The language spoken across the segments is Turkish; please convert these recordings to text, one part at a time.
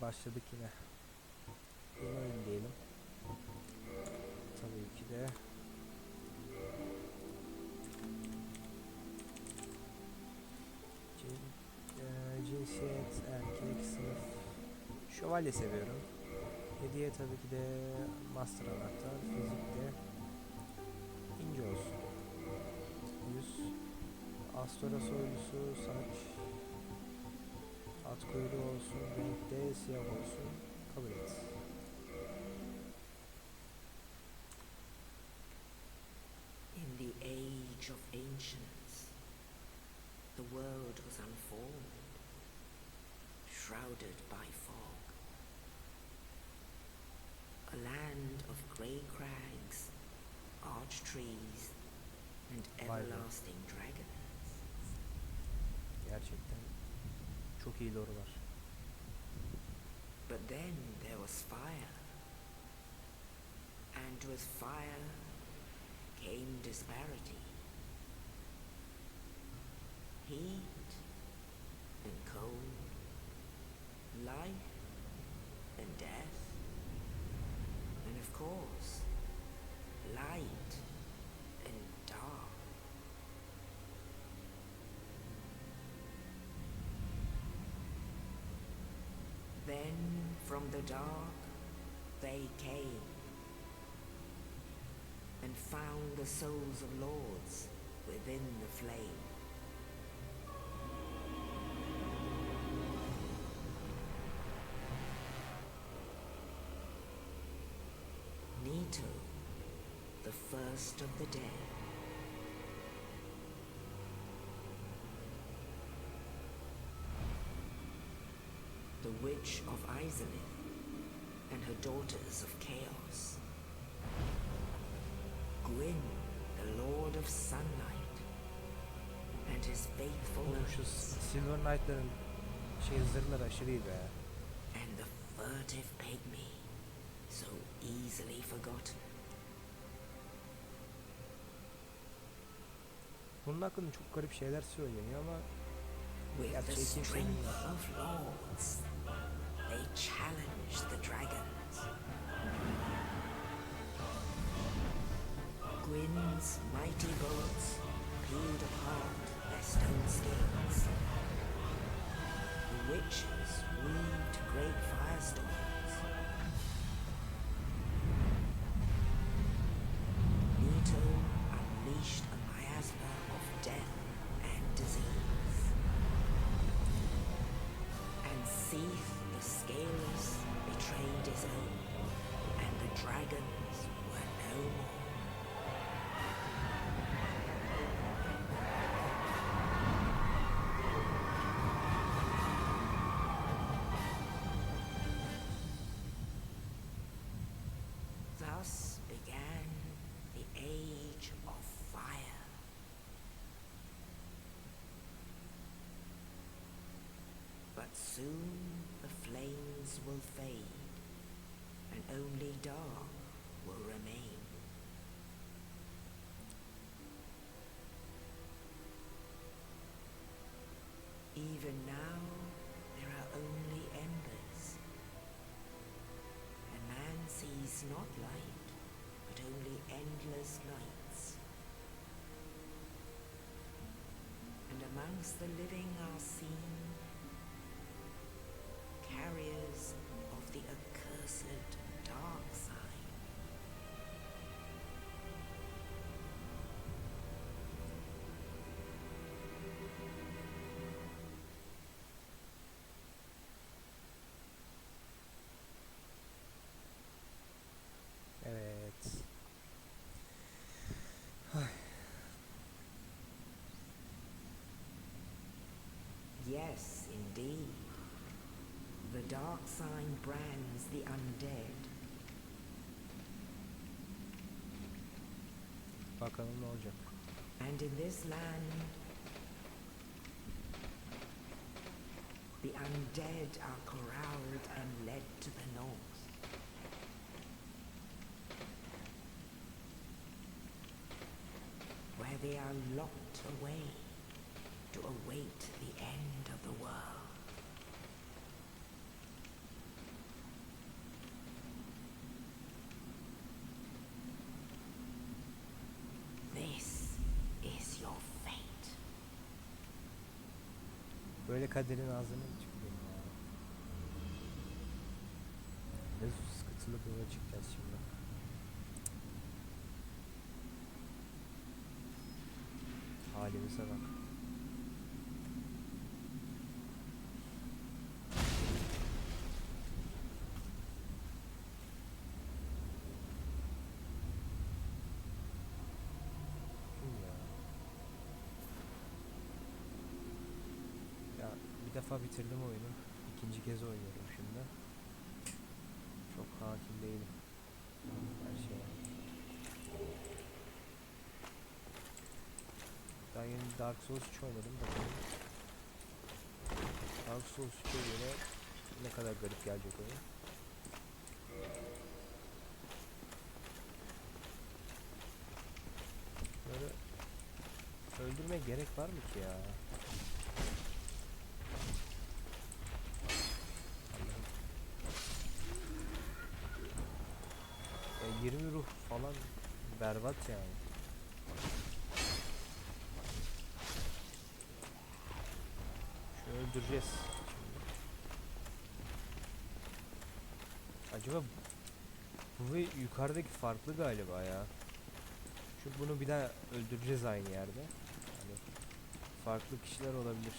başladık yine. Yeni oyun diyelim. Tabii ki de. Cinsiyet, erkek, sınıf. Şövalye seviyorum. Hediye tabii ki de master anahtar, fizikte. ince olsun. Yüz. Astora soylusu, saç. At kuyruğu olsun, siyah olsun. Kabul et. In the age of ancients, the world was unformed, shrouded by fog. A land of grey crags, arched trees, and everlasting dragons. Gerçekten çok iyi lore'u var. But then there was fire. And with fire came disparity. Heat and cold, life and death, and of course, light and dark. Then from the dark they came and found the souls of lords within the flame. Nito, the first of the dead. the Witch of Izalith and her daughters of Chaos. Gwyn, the Lord of Sunlight, and his faithful Oğlum şu Silver Knight'ların şey zırhları aşırı iyi be. and the furtive pygmy, so easily forgotten. Bunun hakkında çok garip şeyler söyleniyor ama With the strength of lords, they challenged the dragons. Gwyn's mighty bolts peeled apart their stone scales. The witches weaved great firestorms. Soon the flames will fade, and only dark will remain. Even now, there are only embers, and man sees not light, but only endless nights. And amongst the living are seen Yes, indeed. The dark sign brands the undead. bakalım ne olacak. And in this land, the undead are corralled and led to the north. Where they are locked away to await the end of the world. This is your fate. Böyle kaderin ağzına mı çıkıyor ya? Ne sıkıntılı böyle çıkacağız şimdi. halimize bak. Bir defa bitirdim oyunu. İkinci kez oynuyorum şimdi. Çok hakim değilim. Her şeye. Daha yeni Dark Souls 3 oynadım bakalım. Dark Souls 3'e göre ne kadar garip gelecek oyun. Öldürmeye gerek var mı ki ya? Allah'ım. Ya 20 ruh falan berbat yani. Şunu öldüreceğiz. Acaba bu ve yukarıdaki farklı galiba ya. Çünkü bunu bir daha öldüreceğiz aynı yerde. Hani farklı kişiler olabilir.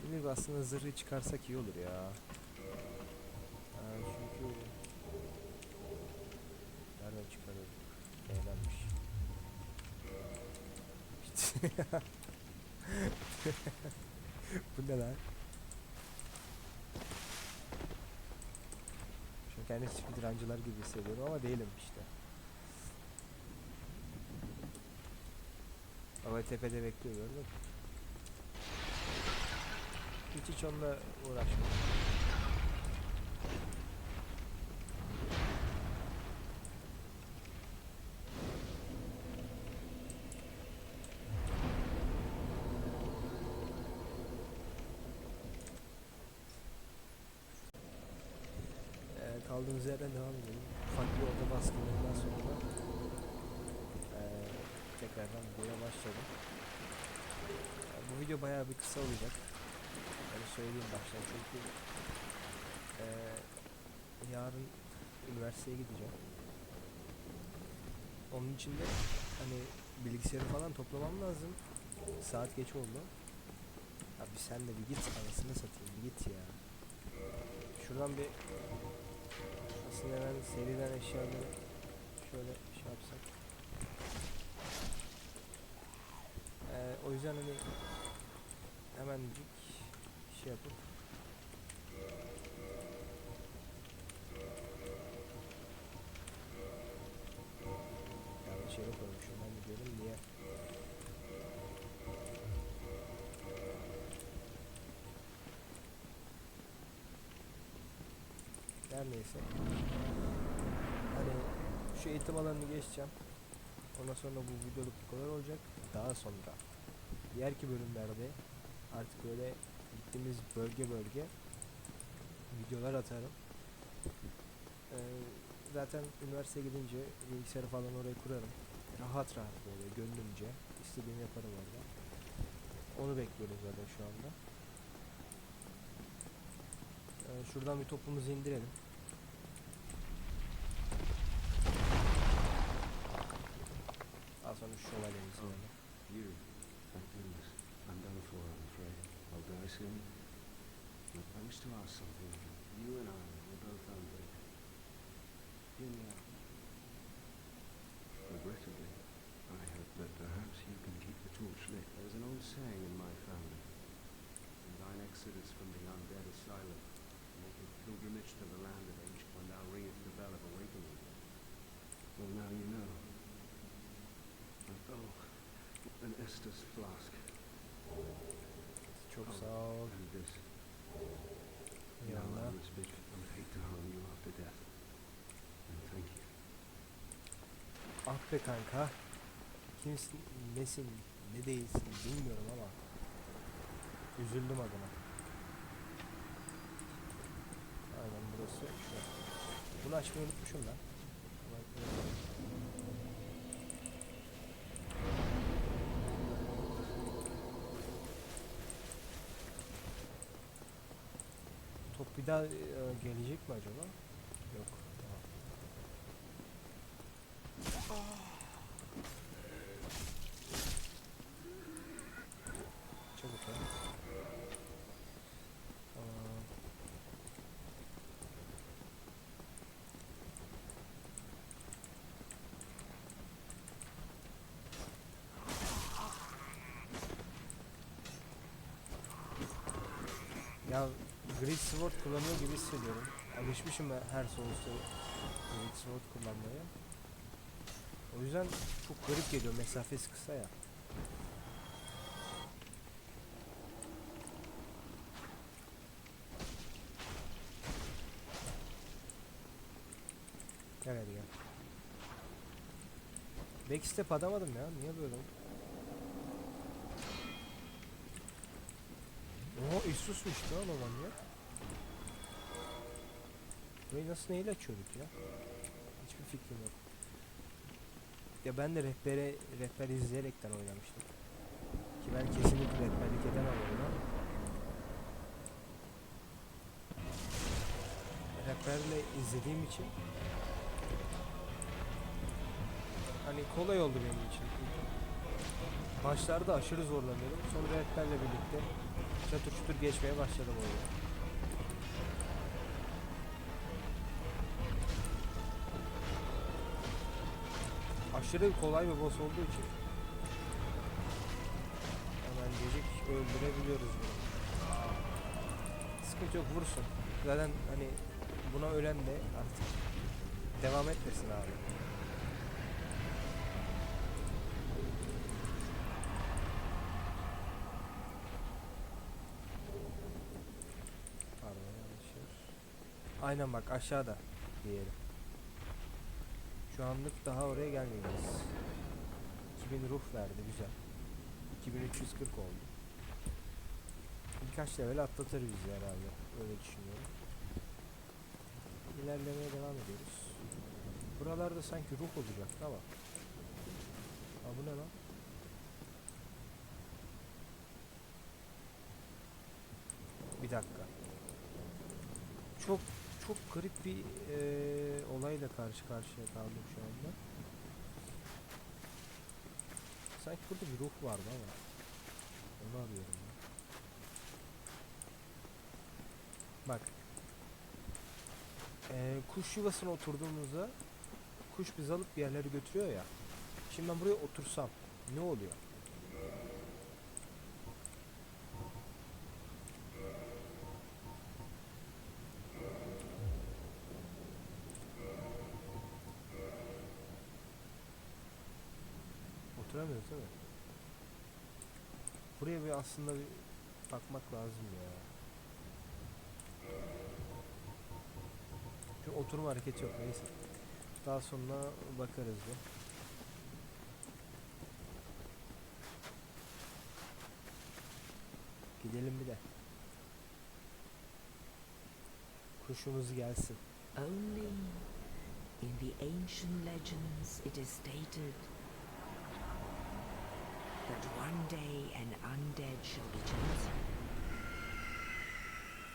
Şimdi aslında zırhı çıkarsak iyi olur ya. Ha, çünkü nereden çıkarıyorduk? Eğlenmiş. Bu ne lan? An kendimi speedruncılar gibi hissediyorum ama değilim işte. Ama tepede bekliyor gördün mü? Hiç hiç onunla uğraşma. Kaldığımız yerden devam edelim. Bir oda baskınlarından sonra ee, tekrardan videoya başladım. Bu video bayağı bir kısa olacak. Onu söyleyeyim baştan çünkü ee, yarın üniversiteye gideceğim. Onun için de hani bilgisayarı falan toplamam lazım. Saat geç oldu. Abi sen de bir git anasını satayım bir git ya. Şuradan bir aslında hemen seriden eşyaları şöyle şey yapsak. Ee, o yüzden hani hemencik şey yapıp. Yanlış koymuşum ben de diyorum niye? Her neyse. Hani şu eğitim alanını geçeceğim. Ondan sonra bu videoluk bu kadar olacak. Daha sonra diğerki bölümlerde artık böyle gittiğimiz bölge bölge videolar atarım. Ee, zaten üniversiteye gidince bilgisayarı falan oraya kurarım. Rahat rahat böyle gönlümce istediğimi yaparım orada. Onu bekliyoruz zaten şu anda. Ee, şuradan bir topumuzu indirelim. Daha sonra şu şövalyemizi Oh. You. Um, look, I wish to ask something. You and I were both under. Hear me out. Regrettably, I hope that perhaps you can keep the torch lit. There's an old saying in my family. In thine exodus from the undead asylum, make a pilgrimage to the land of ancient when thou ringest the bell of awakening. Well, now you know. And, oh, an Estes flask. Çok sağ ol. Ah be kanka. Kimsin, nesin, ne değilsin bilmiyorum ama. Üzüldüm adına. Aynen burası. Bunu açmayı unutmuşum ben. Bir daha e, gelecek mi acaba? Yok. Tamam. Çabuk ya. Tamam. Ya Great Sword kullanıyor gibi hissediyorum. Alışmışım ben her Souls'ta Great Sword kullanmaya. O yüzden çok garip geliyor mesafesi kısa ya. Gel hadi gel. Backstep adamadım ya. Niye böyle oldu? Oha Isus'muş lan o manyak. Burayı nasıl neyle açıyorduk ya? Hiçbir fikrim yok. Ya ben de rehbere, rehber izleyerekten oynamıştım. Ki ben kesinlikle rehberlik edemem oyuna. Rehberle izlediğim için hani kolay oldu benim için. Başlarda aşırı zorlanıyordum. Sonra rehberle birlikte çatır çutur geçmeye başladım oyunu. Aşırı kolay bir boss olduğu için hemen gecik öldürebiliyoruz bunu. Sıkıntı yok vursun. Zaten hani buna ölen de artık devam etmesin abi. Pardon yanlış yer. Aynen bak aşağıda diyelim. Şu anlık daha oraya gelmeyeceğiz. 2000 ruh verdi güzel. 2340 oldu. Birkaç level atlatır bizi herhalde. Öyle düşünüyorum. İlerlemeye devam ediyoruz. Buralarda sanki ruh olacaktı ama. Aa bu ne lan? Bir dakika. Çok çok garip bir eee, olayla karşı karşıya kaldım şu anda. Sanki burada bir ruh vardı ama. Onu arıyorum ya. Bak. Eee, kuş yuvasına oturduğumuzda kuş bizi alıp bir yerlere götürüyor ya. Şimdi ben buraya otursam ne oluyor? Buraya bir aslında bir bakmak lazım ya. Şu oturma hareketi yok neyse. Daha sonra bakarız bir. Gidelim bir de. Kuşumuz gelsin. Only in the ancient legends it is stated that one day an undead shall be chosen.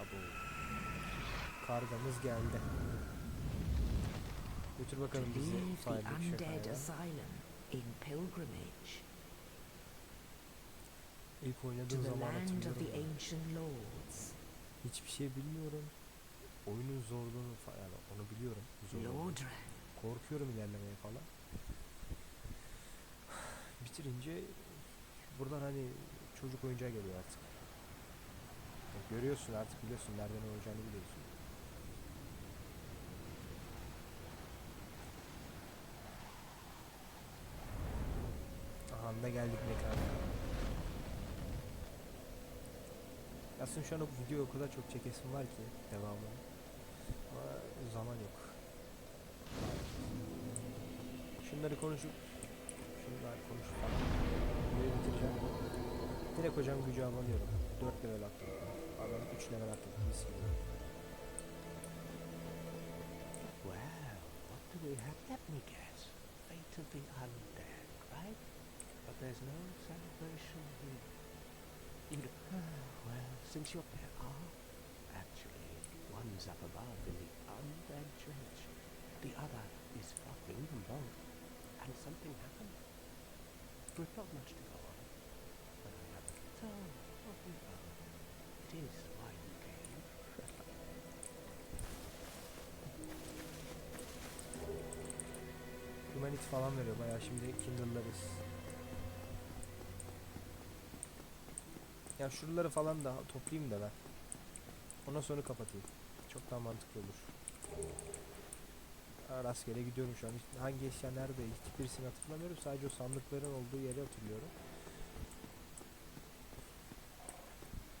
Abo. Kargamız geldi. Götür to bakalım bizi leave the undead şakaya. asylum in pilgrimage İlk to oynadığım the zaman land of hatırlıyorum. the ya. ancient lords, Hiçbir şey bilmiyorum. Oyunun zorluğunu falan yani onu biliyorum. Zorluğunu. Lordran. Korkuyorum ilerlemeye falan. Bitirince buradan hani çocuk oyuncağı geliyor artık. Ya Görüyorsun artık biliyorsun nereden olacağını biliyorsun. Aha da geldik mekana. Aslında şu an o videoyu o kadar çok çekesim var ki devamını. Ama zaman yok. Şunları konuşup şunlar konuşup falan. Videoyu bitireceğim. Direkt hocam gücü abanıyorum. 4 level attım. Adam 3 level attım. Mis gibi. Well, Let me guess. Fate of the undead, right? But there's no celebration here. You know, well, since you're there are oh, actually one's up above in the undead church. The other is fucking both. And something happened. Not much to go on. But I have so of you both. It is why you came. Humanity falan veriyor bayağı şimdi Kindle'larız. Ya şuraları falan da toplayayım da ben. Ondan sonra kapatayım. Çok daha mantıklı olur. Rastgele gidiyorum şu an. Hangi eşya nerede hiçbirisini hatırlamıyorum. Sadece o sandıkların olduğu yeri hatırlıyorum.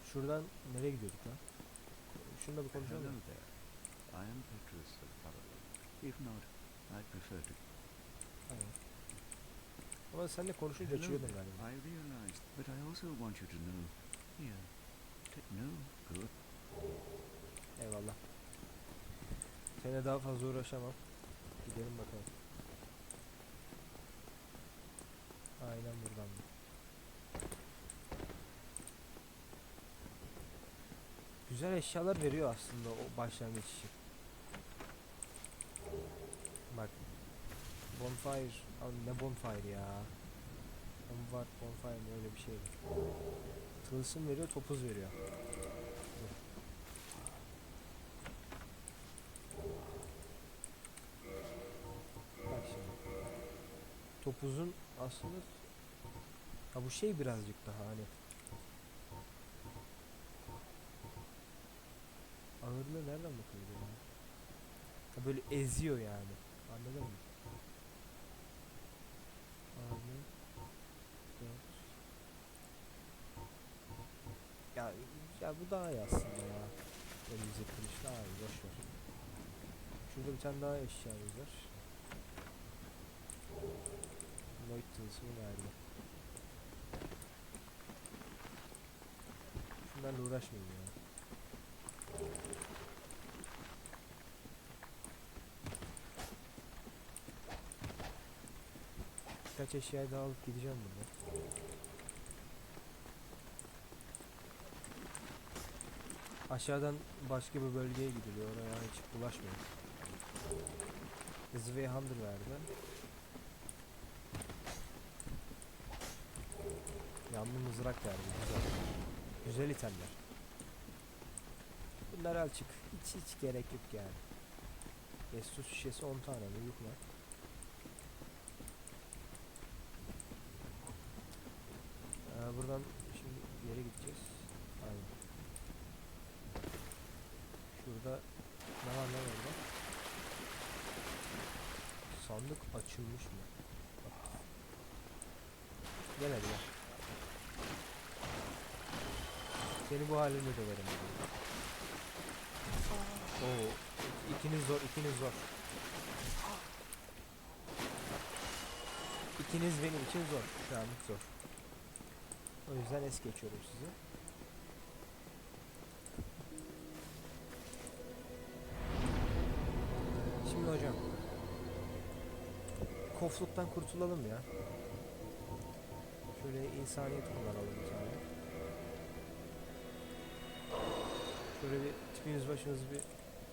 Şuradan nereye gidiyorduk lan? Şununla bir konuşalım. Hello there. I am Petrus of Parallel. If not, I prefer to. Tamam. Ama seninle konuşunca açıyordun galiba. I realized, but I also want you to know. Take no good. Eyvallah. Seninle daha fazla uğraşamam. Gidelim bakalım. Aynen buradan. Güzel eşyalar veriyor aslında o başlangıç için. Bak. Bonfire. Abi ne bonfire ya? Bonfire, bonfire öyle bir şeydi. Tılsım veriyor, topuz veriyor. Topuzun aslında ha bu şey birazcık daha hani ağırlığı nereden bakılıyor ya? Ha böyle eziyor yani. Anladın mı? Ağırlığı. Ya, ya bu daha iyi aslında ya. Elimize kılıç daha iyi boş ver. Şurada bir tane daha eşyamız var. Lloyd tılsımı verdi. Şunlarla uğraşmayayım ya. Birkaç eşyayı daha alıp gideceğim burada. Aşağıdan başka bir bölgeye gidiliyor. Oraya hiç bulaşmıyor. Hunter verdi. Yanlı mızrak verdi. Güzel. Güzel itemler. Bunlar alçık. Hiç hiç gerek yok yani. Estus şişesi 10 tane mi? Yok mu? Ee, buradan şimdi yere gideceğiz. Aynen. Şurada ne var ne var orada? Sandık açılmış mı? Gel hadi gel. Seni bu halinde döverim. Oo, ik- ikiniz zor, ikiniz zor. İkiniz benim için zor. Şu anlık zor. O yüzden es geçiyorum sizi. Şimdi hocam. Kofluktan kurtulalım ya. Şöyle insaniyet kullanalım bir tane. Şöyle bir tipiniz başınız bir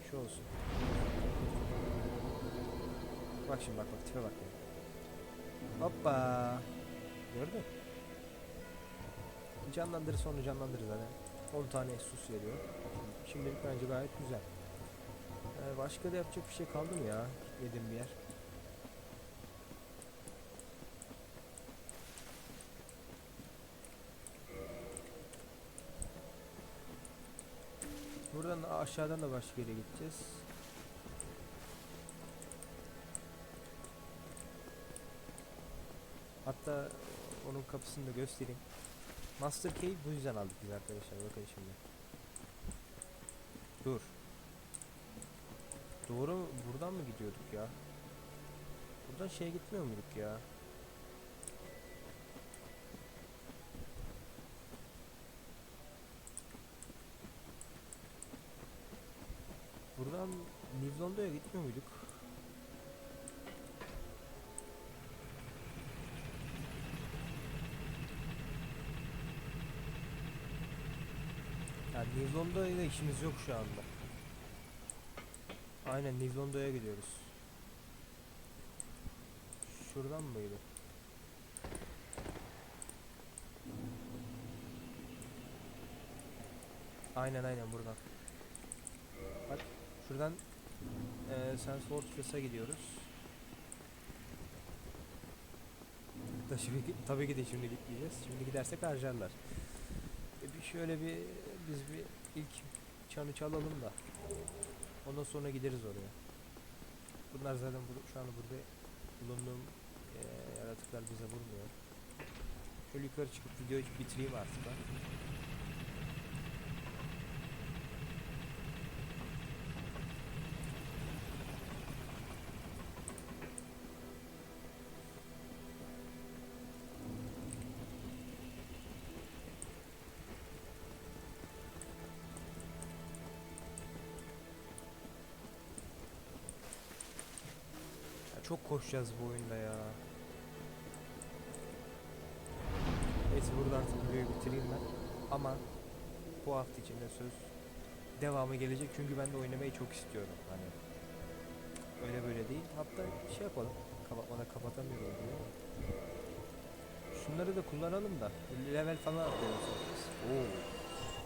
şey olsun. Bak şimdi bak bak tipe bak ya. Hoppa. Gördün? Canlandırır sonra canlandırır zaten. 10 tane sus veriyor. Şimdilik bence gayet güzel. Ee, başka da yapacak bir şey kaldı mı ya? Gitmediğim bir yer. Buradan da aşağıdan da başka yere gideceğiz. Hatta onun kapısını da göstereyim. Master Key bu yüzden aldık biz arkadaşlar. Bakın şimdi. Dur. Doğru? Buradan mı gidiyorduk ya? Buradan şeye gitmiyor muyduk ya? Hollanda'ya gitmiyor muyduk? Yani New Hollanda'yla işimiz yok şu anda. Aynen New Hollanda'ya gidiyoruz. Şuradan mıydı? Aynen aynen buradan. Bak şuradan eee Sands Fortress'a gidiyoruz. Da şimdi, tabii ki de şimdi gitmeyeceğiz. Şimdi gidersek harcarlar. E bir şöyle bir biz bir ilk çanı çalalım da ondan sonra gideriz oraya. Bunlar zaten bur- şu an burada bulunduğum eee, yaratıklar bize vurmuyor. Şöyle yukarı çıkıp videoyu bitireyim artık ben. Çok koşacağız bu oyunda ya. Neyse burada artık videoyu bitireyim ben. Ama bu hafta içinde söz devamı gelecek çünkü ben de oynamayı çok istiyorum. Hani öyle böyle değil. Hatta şey yapalım. Kapatmada kapatamıyorum diyor. Şunları da kullanalım da level falan atlayalım. Oo.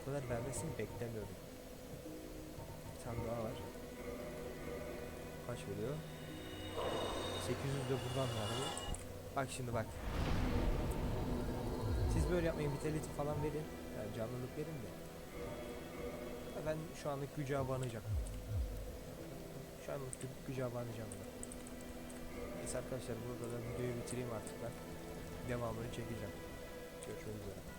Bu kadar vermesini beklemiyordum. Bir tane daha var. Kaç veriyor? 800 de buradan verdi. Bak şimdi bak. Siz böyle yapmayın vitality falan verin. Yani canlılık verin de. Ben şu anlık güce abanacağım. Şu anlık gü- güce abanacağım. Neyse arkadaşlar burada da videoyu bitireyim artık ben. Devamını çekeceğim. Görüşmek üzere.